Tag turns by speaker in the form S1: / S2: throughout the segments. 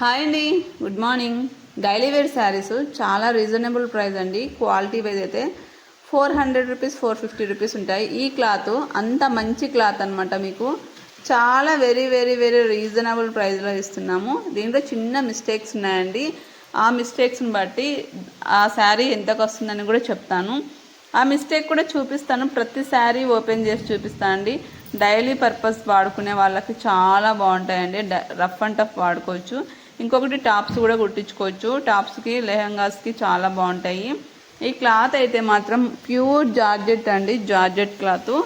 S1: Hi అండి. Good morning daily wear saris చాలా reasonable price అండి. క్వాలిటీ వైజ్ అయితే four hundred rupees four fifty rupees ఉంటాయి. ఈ క్లాత్ అంత మంచి క్లాత్ అనమాట మీకు. చాలా వెరీ వెరీ వెరీ రీజనబుల్ ప్రైస్లో ఇస్తున్నాము. దీంట్లో చిన్న మిస్టేక్స్ ఉన్నాయండి. ఆ మిస్టేక్స్ని బట్టి ఆ శారీ ఎంతకు వస్తుందని కూడా చెప్తాను. ఆ మిస్టేక్ కూడా చూపిస్తాను. ప్రతి శారీ ఓపెన్ చేసి చూపిస్తాను అండి. డైలీ పర్పస్ వాడుకునే వాళ్ళకి చాలా బాగుంటాయండి. రఫ్ అండ్ టఫ్ వాడుకోవచ్చు. ఇంకొకటి టాప్స్ కూడా కుట్టించుకోవచ్చు. టాప్స్కి లెహంగాస్కి చాలా బాగుంటాయి. ఈ క్లాత్ అయితే మాత్రం ప్యూర్ జార్జెట్ అండి. Georgette cloth.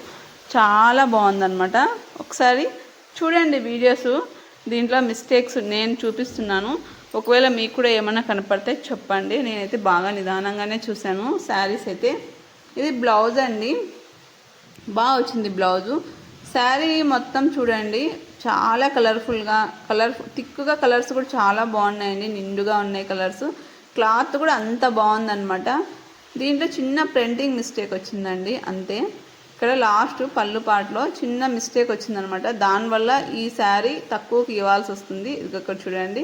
S1: చాలా బాగుందనమాట ఒకసారి చూడండి వీడియోస్. దీంట్లో మిస్టేక్స్ నేను చూపిస్తున్నాను. ఒకవేళ మీకు కూడా ఏమైనా కనపడితే చెప్పండి. నేనైతే బాగా నిదానంగానే చూశాను. శారీస్ అయితే. ఇది బ్లౌజ్ అండి. బాగా వచ్చింది బ్లౌజు. శారీ మొత్తం చూడండి చాలా కలర్ఫుల్గా కలర్ థిక్గా కలర్స్ కూడా చాలా బాగున్నాయండి నిండుగా ఉన్నాయి కలర్స్ క్లాత్ కూడా అంత బాగుందనమాట దీంట్లో చిన్న ప్రింటింగ్ మిస్టేక్ వచ్చిందండి అంతే. ఇక్కడ లాస్ట్ పళ్ళు పాటలో చిన్న మిస్టేక్ వచ్చిందనమాట దానివల్ల ఈ శారీ తక్కువకి ఇవ్వాల్సి వస్తుంది. ఇది ఇక్కడ చూడండి.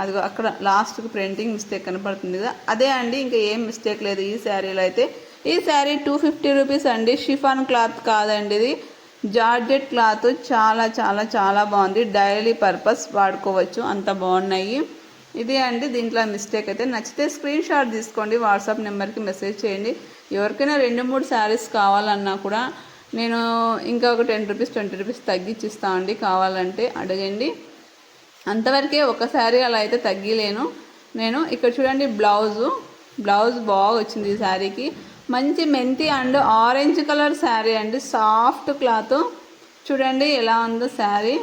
S1: అది అక్కడ లాస్ట్కి ప్రింటింగ్ మిస్టేక్ కనపడుతుంది కదా. అదే అండి ఇంకా ఏం మిస్టేక్ లేదు ఈ శారీలో అయితే. ఈ శారీ టూ ఫిఫ్టీ రూపీస్ అండి. షిఫాన్ క్లాత్ కాదండి ఇది. జార్జెట్ క్లాత్ చాలా చాలా చాలా బాగుంది. డైలీ పర్పస్ వాడుకోవచ్చు. అంత బాగున్నాయి. ఇది అండి దీంట్లో మిస్టేక్ అయితే. నచ్చితే స్క్రీన్ షాట్ తీసుకోండి వాట్సాప్ నెంబర్కి మెసేజ్ చేయండి. ఎవరికైనా రెండు మూడు శారీస్ కావాలన్నా కూడా నేను ఇంకా ఒక టెన్ రూపీస్ ట్వంటీ రూపీస్ తగ్గించిస్తా అండి. కావాలంటే అడగండి. అంతవరకే ఒక శారీ అలా అయితే తగ్గిలేను. నేను ఇక్కడ చూడండి బ్లౌజు. బ్లౌజ్ బాగా వచ్చింది ఈ శారీకి. మంచి మెంతి అండ్ ఆరెంజ్ కలర్ శారీ అండి. Soft cloth. చూడండి ఎలా ఉందో శారీ.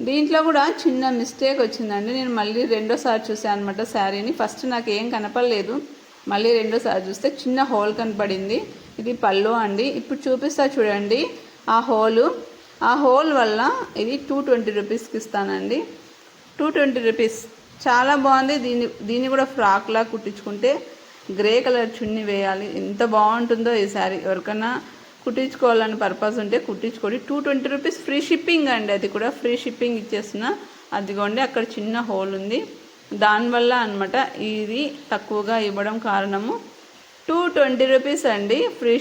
S1: దీంట్లో కూడా చిన్న మిస్టేక్ వచ్చిందండి. నేను మళ్ళీ రెండోసారి చూసాను అనమాట శారీని. ఫస్ట్ నాకు ఏం కనపడలేదు. మళ్ళీ రెండోసారి చూస్తే చిన్న హోల్ కనపడింది. ఇది పళ్ళు అండి. ఇప్పుడు చూపిస్తా చూడండి ఆ హోలు. ఆ హోల్ వల్ల ఇది టూ ట్వంటీ రూపీస్కి ఇస్తానండి. Two twenty rupees. చాలా బాగుంది. దీన్ని దీన్ని కూడా ఫ్రాక్లా కుట్టించుకుంటే గ్రే కలర్ చున్నీ వేయాలి. ఎంత బాగుంటుందో ఈ శారీ. ఎవరికైనా కుట్టించుకోవాలని పర్పస్ ఉంటే కుట్టించుకోండి. Two twenty rupees free shipping అండి. అది కూడా ఫ్రీ షిప్పింగ్ ఇచ్చేసిన అదిగోండి అక్కడ చిన్న హోల్ ఉంది. దానివల్ల అనమాట ఇది తక్కువగా ఇవ్వడం కారణము. టూ ట్వంటీ రూపీస్ అండి. Free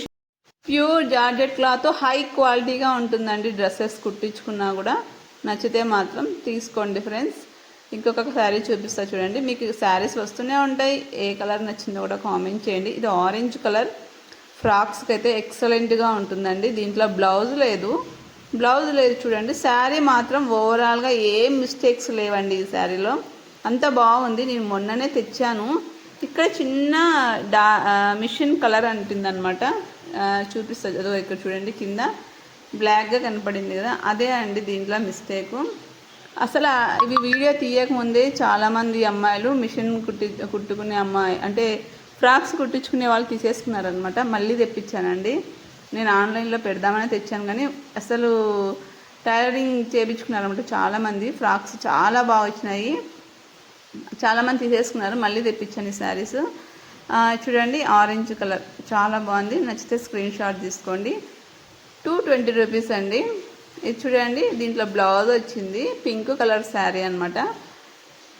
S1: pure georgette cloth high క్వాలిటీగా ఉంటుందండి డ్రెస్సెస్ కుట్టించుకున్నా కూడా. నచ్చితే మాత్రం తీసుకోండి ఫ్రెండ్స్ ఇంకొక శారీ చూపిస్తా చూడండి. మీకు శారీస్ వస్తూనే ఉంటాయి. ఏ కలర్ నచ్చిందో కూడా కామెంట్ చేయండి. ఇది ఆరెంజ్ కలర్. ఫ్రాక్స్కి అయితే ఎక్సలెంట్గా ఉంటుందండి. దీంట్లో బ్లౌజ్ లేదు. బ్లౌజ్ లేదు చూడండి. శారీ మాత్రం ఓవరాల్గా ఏం మిస్టేక్స్ లేవండి ఈ శారీలో. అంత బాగుంది. నేను మొన్ననే తెచ్చాను. ఇక్కడ చిన్న డా మిషన్ కలర్ అంటుందన్నమాట. చూపిస్తుంది అదో ఇక్కడ చూడండి. కింద బ్లాక్గా కనపడింది కదా. అదే అండి దీంట్లో మిస్టేకు అసలు ఇవి వీడియో తీయకముందే చాలామంది అమ్మాయిలు మిషన్ కుట్టి కుట్టుకునే అమ్మాయి అంటే ఫ్రాక్స్ కుట్టించుకునే వాళ్ళు తీసేసుకున్నారనమాట మళ్ళీ తెప్పించానండి. నేను ఆన్లైన్లో పెడదామని తెచ్చాను కానీ అసలు టైలరింగ్ చేయించుకున్నారనమాట చాలామంది. ఫ్రాక్స్ చాలా బాగా వచ్చినాయి. చాలామంది తీసేసుకున్నారు. మళ్ళీ తెప్పించాను ఈ శారీస్. చూడండి ఆరెంజ్ కలర్. చాలా బాగుంది. నచ్చితే స్క్రీన్ షాట్ తీసుకోండి. టూ ట్వంటీ రూపీస్ అండి. ఇది చూడండి దీంట్లో బ్లౌజ్ వచ్చింది పింక్ కలర్ శారీ అనమాట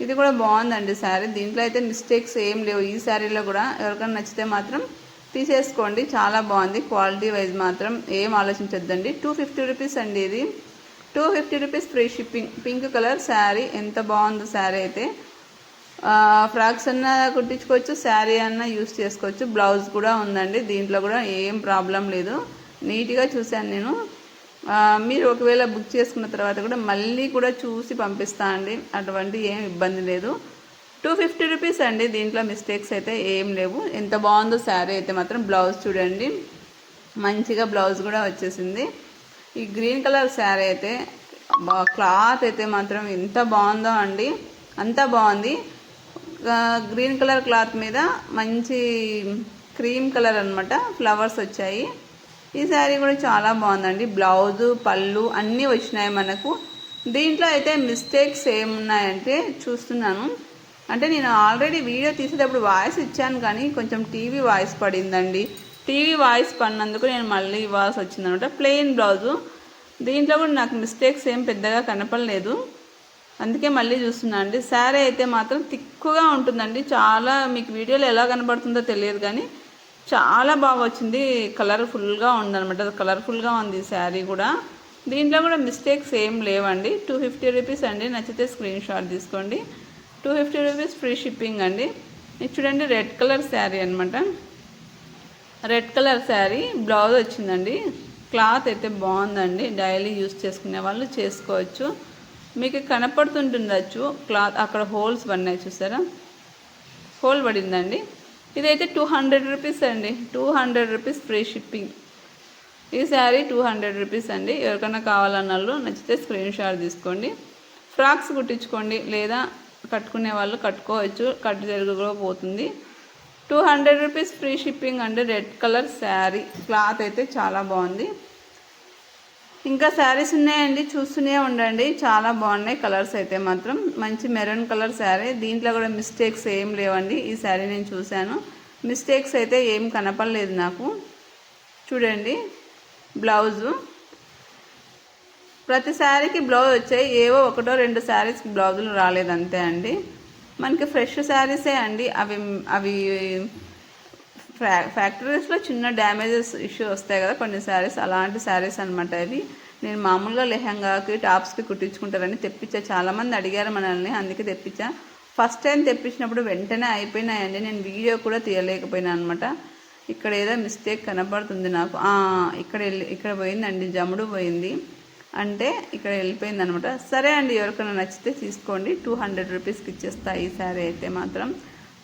S1: ఇది కూడా బాగుందండి శారీ. దీంట్లో అయితే మిస్టేక్స్ ఏం లేవు. ఈ శారీలో కూడా ఎవరికైనా నచ్చితే మాత్రం తీసేసుకోండి. చాలా బాగుంది. క్వాలిటీ వైజ్ మాత్రం ఏం ఆలోచించొద్దండి. టూ ఫిఫ్టీ రూపీస్ అండి ఇది. Two fifty rupees free shipping. Pink colour sari. ఎంత బాగుందో శారీ అయితే. ఫ్రాక్స్ అన్న కుట్టించుకోవచ్చు శారీ అన్న యూస్ చేసుకోవచ్చు. బ్లౌజ్ కూడా ఉందండి. దీంట్లో కూడా ఏం ప్రాబ్లం లేదు. నీట్గా చూశాను నేను. మీరు ఒకవేళ బుక్ చేసుకున్న తర్వాత కూడా మళ్ళీ కూడా చూసి పంపిస్తా అండి. అటువంటి ఏం ఇబ్బంది లేదు. టూ ఫిఫ్టీ రూపీస్ అండి. దీంట్లో మిస్టేక్స్ అయితే ఏం లేవు. ఎంత బాగుందో శారీ అయితే మాత్రం బ్లౌజ్ చూడండి. మంచిగా బ్లౌజ్ కూడా వచ్చేసింది. ఈ గ్రీన్ కలర్ శారీ అయితే క్లాత్ అయితే మాత్రం ఎంత బాగుందో అండి. అంత బాగుంది. గ్రీన్ కలర్ క్లాత్ మీద మంచి క్రీమ్ కలర్ అనమాట ఫ్లవర్స్ వచ్చాయి. ఈ శారీ కూడా చాలా బాగుందండి. బ్లౌజు పళ్ళు అన్నీ వచ్చినాయి మనకు. దీంట్లో అయితే మిస్టేక్స్ ఏమున్నాయంటే చూస్తున్నాను. అంటే నేను ఆల్రెడీ వీడియో తీసేటప్పుడు వాయిస్ ఇచ్చాను కానీ కొంచెం టీవీ వాయిస్ పడిందండి. టీవీ వాయిస్ పడినందుకు నేను మళ్ళీ ఇవ్వాల్సి వచ్చింది అనమాట ప్లెయిన్ బ్లౌజు. దీంట్లో కూడా నాకు మిస్టేక్స్ ఏం పెద్దగా కనపడలేదు. అందుకే మళ్ళీ చూస్తున్నాను అండి. శారీ అయితే మాత్రం తిక్కుగా ఉంటుందండి. చాలా మీకు వీడియోలో ఎలా కనబడుతుందో తెలియదు కానీ చాలా బాగా వచ్చింది. కలర్ఫుల్గా ఉందన్నమాట. కలర్ఫుల్గా ఉంది శారీ కూడా. దీంట్లో కూడా మిస్టేక్స్ ఏం లేవండి. టూ ఫిఫ్టీ రూపీస్ అండి. నచ్చితే స్క్రీన్ షాట్ తీసుకోండి. Two fifty rupees free shipping అండి. ఇది చూడండి రెడ్ కలర్ శారీ అనమాట రెడ్ కలర్ శారీ బ్లౌజ్ వచ్చిందండి. క్లాత్ అయితే బాగుందండి. డైలీ యూస్ చేసుకునే వాళ్ళు చేసుకోవచ్చు. మీకు కనపడుతుంటుండొచ్చు. క్లాత్ అక్కడ హోల్స్ పడినాయి చూసారా? హోల్ పడిందండి. ఇదైతే టూ హండ్రెడ్ రూపీస్ అండి. Two hundred rupees free shipping. ఈ శారీ టూ హండ్రెడ్ రూపీస్ అండి. ఎవరికైనా కావాలన్న వాళ్ళు నచ్చితే స్క్రీన్ షాట్ తీసుకోండి. ఫ్రాక్స్ కుట్టించుకోండి లేదా కట్టుకునే వాళ్ళు కట్టుకోవచ్చు. కట్టు జరుగు కూడా పోతుంది. Two hundred rupees free shipping అండి. Red colour sari. క్లాత్ అయితే చాలా బాగుంది. ఇంకా శారీస్ ఉన్నాయండి చూస్తూనే ఉండండి. చాలా బాగున్నాయి కలర్స్ అయితే మాత్రం. మంచి మెరూన్ కలర్ శారీ. దీంట్లో కూడా మిస్టేక్స్ ఏం లేవండి. ఈ శారీ నేను చూశాను. మిస్టేక్స్ అయితే ఏం కనపడలేదు నాకు. చూడండి బ్లౌజు. ప్రతి శారీకి బ్లౌజ్ వచ్చాయి. ఏవో ఒకటో రెండు శారీస్కి బ్లౌజులు రాలేదు అంతే అండి. మనకి ఫ్రెష్ శారీసే అండి. అవి అవి ఫ్యా ఫ్యాక్టరీస్లో చిన్న డ్యామేజెస్ ఇష్యూ వస్తాయి కదా కొన్ని శారీస్ అలాంటి శారీస్ అనమాట ఇవి. నేను మామూలుగా లెహంగాకి టాప్స్కి కుట్టించుకుంటారని తెప్పించా. చాలామంది అడిగారు మనల్ని అందుకే తెప్పించా. ఫస్ట్ టైం తెప్పించినప్పుడు వెంటనే అయిపోయినాయండి. నేను వీడియో కూడా తీయలేకపోయినా అనమాట ఇక్కడ ఏదో మిస్టేక్ కనబడుతుంది నాకు. ఇక్కడ వెళ్ళి ఇక్కడ పోయిందండి జముడు పోయింది. అంటే ఇక్కడ వెళ్ళిపోయింది అనమాట సరే అండి ఎవరికైనా నచ్చితే తీసుకోండి. టూ హండ్రెడ్ రూపీస్కి ఇచ్చేస్తా ఈ శారీ అయితే మాత్రం.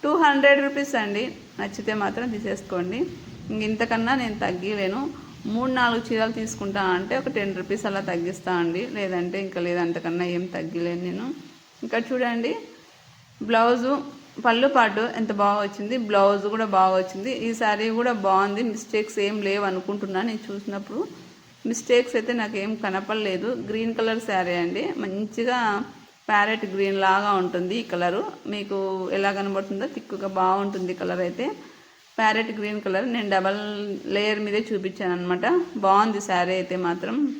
S1: టూ హండ్రెడ్ రూపీస్ అండి. నచ్చితే మాత్రం తీసేసుకోండి. ఇంక ఇంతకన్నా నేను తగ్గిలేను. మూడు నాలుగు చీరలు తీసుకుంటా అంటే ఒక టెన్ రూపీస్ అలా తగ్గిస్తా అండి. లేదంటే ఇంకా లేదు అంతకన్నా ఏం తగ్గిలేను నేను. ఇంకా చూడండి బ్లౌజు పళ్ళు పాటు ఎంత బాగా వచ్చింది. బ్లౌజ్ కూడా బాగా వచ్చింది. ఈ శారీ కూడా బాగుంది. మిస్టేక్స్ ఏం లేవు అనుకుంటున్నా నేను చూసినప్పుడు. మిస్టేక్స్ అయితే నాకు ఏం కనపడలేదు. గ్రీన్ కలర్ శారీ అండి. మంచిగా ప్యారెట్ గ్రీన్ లాగా ఉంటుంది ఈ కలరు. మీకు ఎలా కనబడుతుందో తిక్కుగా బాగుంటుంది కలర్ అయితే. Parrot green colour. నేను డబల్ లేయర్ మీదే చూపించాను అనమాట బాగుంది శారీ అయితే మాత్రం.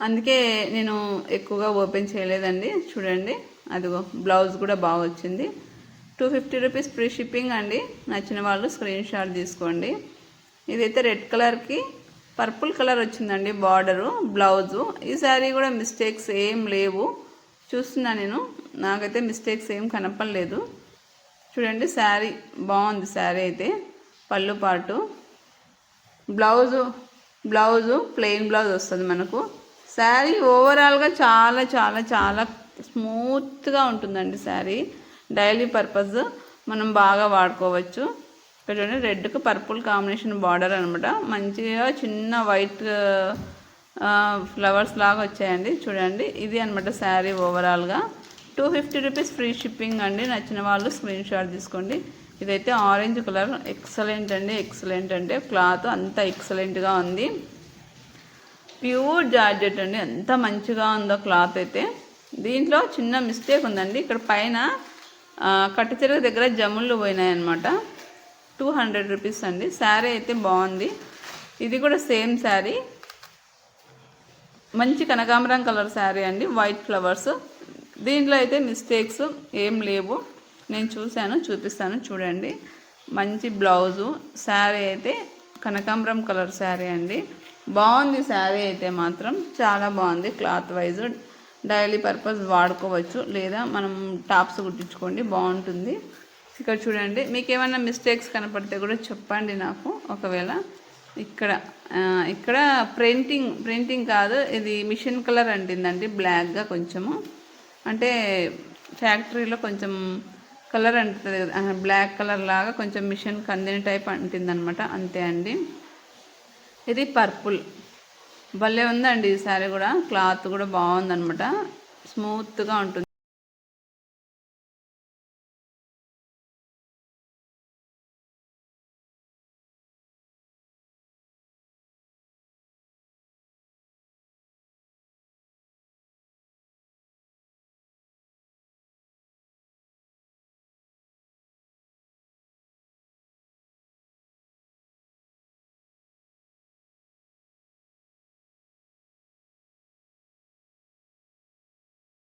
S1: అందుకే నేను ఎక్కువగా ఓపెన్ చేయలేదండి. చూడండి. అదిగో బ్లౌజ్ కూడా బాగా వచ్చింది. Two fifty rupees free shipping అండి. నచ్చిన వాళ్ళు స్క్రీన్ షాట్ తీసుకోండి. ఇదైతే రెడ్ కలర్కి పర్పుల్ కలర్ వచ్చిందండి బార్డరు బ్లౌజు. ఈ శారీ కూడా మిస్టేక్స్ ఏం లేవు. చూస్తున్నా నేను. నాకైతే మిస్టేక్స్ ఏం కనపడలేదు. చూడండి శారీ బాగుంది శారీ అయితే. పళ్ళు పాటు. బ్లౌజు బ్లౌజు ప్లెయిన్ బ్లౌజ్ వస్తుంది మనకు. శారీ ఓవరాల్గా చాలా చాలా చాలా స్మూత్గా ఉంటుందండి శారీ. డైలీ పర్పస్ మనం బాగా వాడుకోవచ్చు. ఇక్కడ చూడండి రెడ్కి పర్పుల్ కాంబినేషన్ బార్డర్ అనమాట మంచిగా చిన్న వైట్ ఫ్లవర్స్ లాగా వచ్చాయండి. చూడండి ఇది అనమాట శారీ ఓవరాల్గా two fifty rupees free shipping అండి. నచ్చిన వాళ్ళు స్క్రీన్ షాట్ తీసుకోండి. ఇదైతే ఆరెంజ్ కలర్ ఎక్సలెంట్ అండి ఎక్సలెంట్ అంటే క్లాత్ అంత ఎక్సలెంట్గా ఉంది. ప్యూర్ జార్జెట్ అండి. ఎంత మంచిగా ఉందో క్లాత్ అయితే. దీంట్లో చిన్న మిస్టేక్ ఉందండి. ఇక్కడ పైన కట్టు దగ్గర జమ్ముళ్ళు పోయినాయి అనమాట టూ హండ్రెడ్ రూపీస్ అండి. శారీ అయితే బాగుంది. ఇది కూడా సేమ్ శారీ. మంచి కనకాంబరం కలర్ శారీ అండి వైట్ ఫ్లవర్స్ దీంట్లో అయితే మిస్టేక్స్ ఏం లేవు. నేను చూశాను చూపిస్తాను చూడండి. మంచి బ్లౌజు శారీ అయితే కనకాంబరం కలర్ శారీ అండి. బాగుంది శారీ అయితే మాత్రం. చాలా బాగుంది. క్లాత్ వైజ్ డైలీ పర్పస్ వాడుకోవచ్చు. లేదా మనం టాప్స్ కుట్టించుకోండి బాగుంటుంది. ఇక్కడ చూడండి మీకు ఏమైనా మిస్టేక్స్ కనపడితే కూడా చెప్పండి నాకు. ఒకవేళ ఇక్కడ ఇక్కడ ప్రింటింగ్ ప్రింటింగ్ కాదు ఇది మిషన్ కలర్ అంటుందండి బ్లాక్గా కొంచెము. అంటే ఫ్యాక్టరీలో కొంచెం కలర్ అంటుంది బ్లాక్ కలర్ లాగా కొంచెం మిషన్ కందిన టైప్ అంటుందనమాట అంతే అండి. ఇది పర్పుల్. భలే ఉందండి ఈ శారీ కూడా క్లాత్ కూడా బాగుందనమాట స్మూత్గా ఉంటుంది.